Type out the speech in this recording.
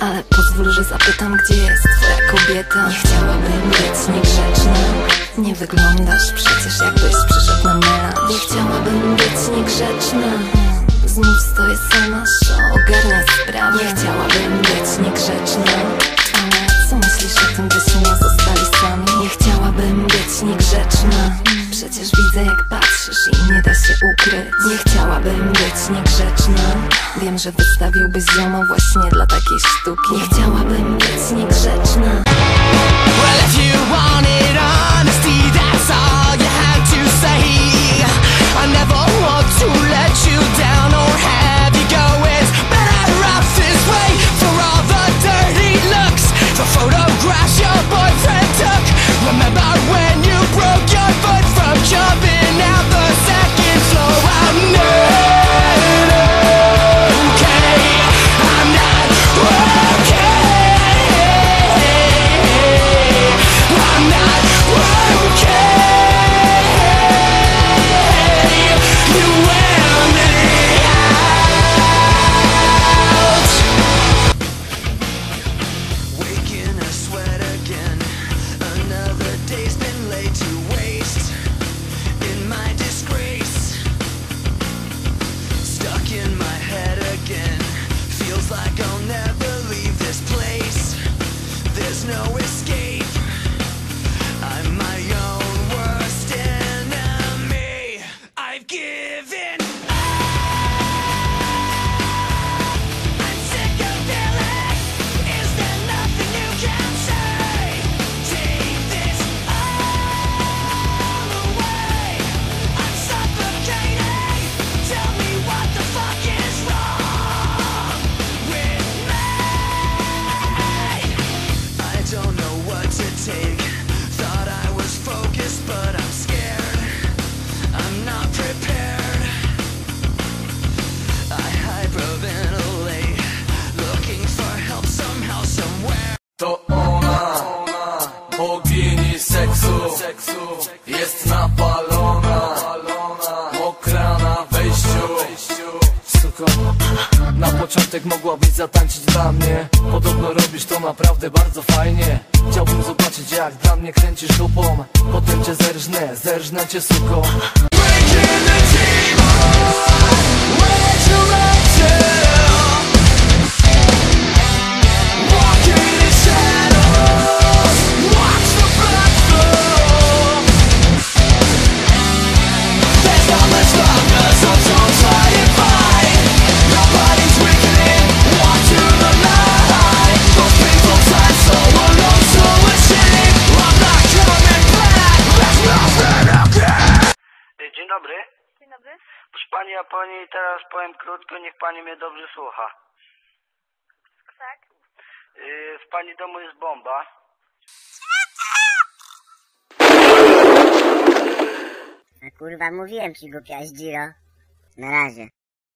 Ale pozwól, że zapytam, gdzie jest twoja kobieta. Nie chciałabym być niegrzeczna. Nie wyglądasz przecież jakbyś przyszedł na melanż. Nie chciałabym być niegrzeczna. Znów stoję sama, szo. ogarnia sprawę. Nie chciałabym widzę jak patrzysz i nie da się ukryć. Nie chciałabym być niegrzeczna Wiem, że wystawiłbyś zioma właśnie dla takiej sztuki. Nie chciałabym I've given don't know what to take. Thought I was focused, but I'm scared. I'm not prepared. I hyperventilate, looking for help somehow, somewhere. To ona, bogini seksu, jest napalona, mokra na wejściu. Suko, na początek mogłabyś zatańczyć dla mnie. Podobno robisz to naprawdę bardzo fajnie. Chciałbym zobaczyć jak dla mnie kręcisz dupą Potem cię zerżnę, zerżnę cię suko Breaking the team Proszę pani, ja pani teraz powiem krótko, niech pani mnie dobrze słucha. Tak? Yy, w pani domu jest bomba. A kurwa mówiłem ci głupia Zdziro. Na razie.